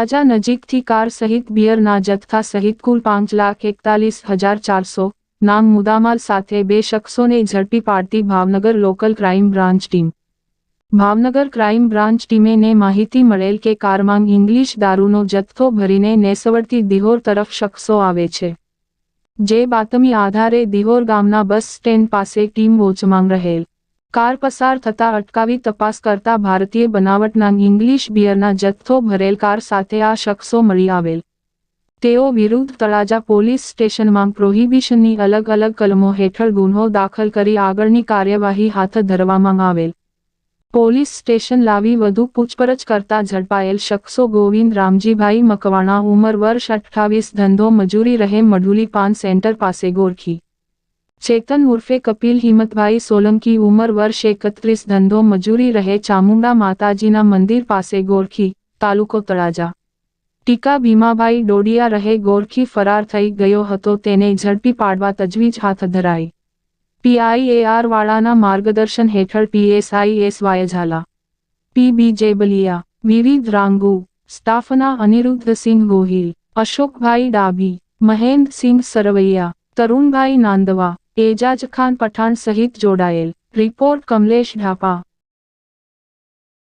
તળાજા નજીકથી કાર સહિત બિયરના જથ્થા સહિત કુલ પાંચ લાખ એકતાલીસ હજાર ચારસો નામ મુદામાલ સાથે બે શખ્સોને ઝડપી પાડતી Bhavnagar local crime branch team. Bhavnagar crime branch ટીમેને માહિતી મળેલ કે કારમાં ઇંગ્લિશ દારૂનો જથ્થો ભરીને નેસવડથી દિહોર તરફ શખ્સો આવે છે. જે બાતમી આધારે દિહોર ગામના બસ સ્ટેન્ડ પાસે ટીમ વોચમાં રહેલ. કાર પસાર થતા અટકાવી તપાસ કરતા ભારતીય બનાવટના ઇંગ્લિશ બિયરના જથ્થો ભરેલ કાર સાથે આ શખ્સો મળી આવેલ. તેઓ વિરુદ્ધ તળાજા પોલીસ સ્ટેશનમાં પ્રોહિબિશનની અલગ અલગ કલમો હેઠળ ગુન્હો દાખલ કરી આગળની કાર્યવાહી હાથ ધરવામાં આવેલ. પોલીસ સ્ટેશન લાવી વધુ પૂછપરછ કરતા ઝડપાયેલ શખ્સો ગોવિંદ રામજીભાઈ મકવાણા, ઉંમર વર્ષ અઠ્ઠાવીસ, ધંધો મજૂરી રહે, મઢુલી પાન સેન્ટર પાસે ગોરખી. ચેતન ઉર્ફે કપિલ હિંમતભાઈ સોલંકી ઉંમર વર્ષ એકત્રીસ, ધંધો મજૂરી રહે ચામુંડા માતાજીના મંદિર પાસે ગોરખી તાલુકો તળાજા. ટીકા ભીમાભાઈ ડોડિયા રહે ગોરખી ફરાર થઈ ગયો હતો, તેને ઝડપી પાડવા તજવીજ હાથ ધરાઈ. પીઆઈએઆર વાળાના માર્ગદર્શન હેઠળ પીએસઆઈ એસ વાયઝાલા. ઝાલા જેબલિયા બલિયા વિવિધ રાંગુ, સ્ટાફના અનિરુદ્ધસિંહ ગોહિલ, અશોકભાઈ ડાભી, મહેન્દ્રસિંહ સરવૈયા, તરુણભાઈ નાંદવા એજાજ ખાન પઠાણ સહિત જોડાયેલ. રિપોર્ટ કમલેશ ઢાપા.